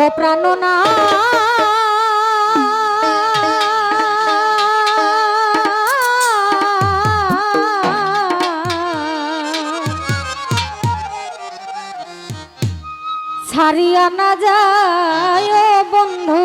ও প্রাণনা ছাড়িয়া না যায় ও বন্ধু